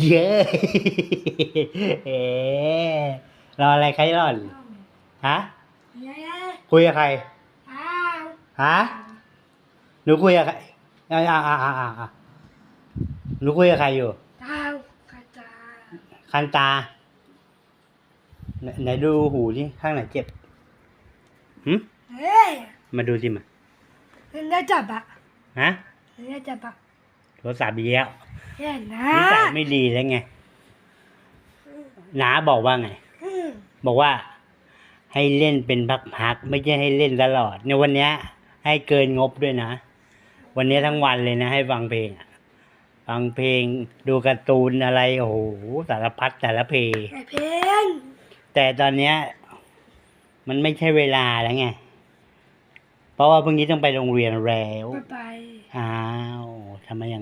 เย้เอ๊ะรออะไรใครร่อนฮะเย้คุยกับใครอ้าวฮะหนูคุยกับใครอ่าอ่าอ่าอ่าอ่าหนูคุยกับใครอยู่ดาวกระจายคันตาไหนไหนดูหูที่ข้างไหนเจ็บหึเฮ้ยมาดูสิมามันได้จับอะฮะมันได้จับอะโทรศัพท์อีกแล้ วเห็นนะนิสัยไม่ดีแล้วไงน้าบอกว่าไงอืมบอกว่า ให้เล่นเป็นพักๆไม่ใช่ให้เล่นตลอด ในวันเนี้ย ให้เกินงบด้วยนะ วันนี้ทั้งวันเลยนะ ให้ฟังเพลงอะฟังเพลงดูการ์ตูนอะไรโอ้โหสารพัดแต่ละเพลง ไอเพนแต่ตอนเนี้ย มันไม่ใช่เวลาแล้วไง เพราะว่าพรุ่งนี้ต้องไปโรงเรียนแล้ว ไปไป อ้าวทำไมอย่าง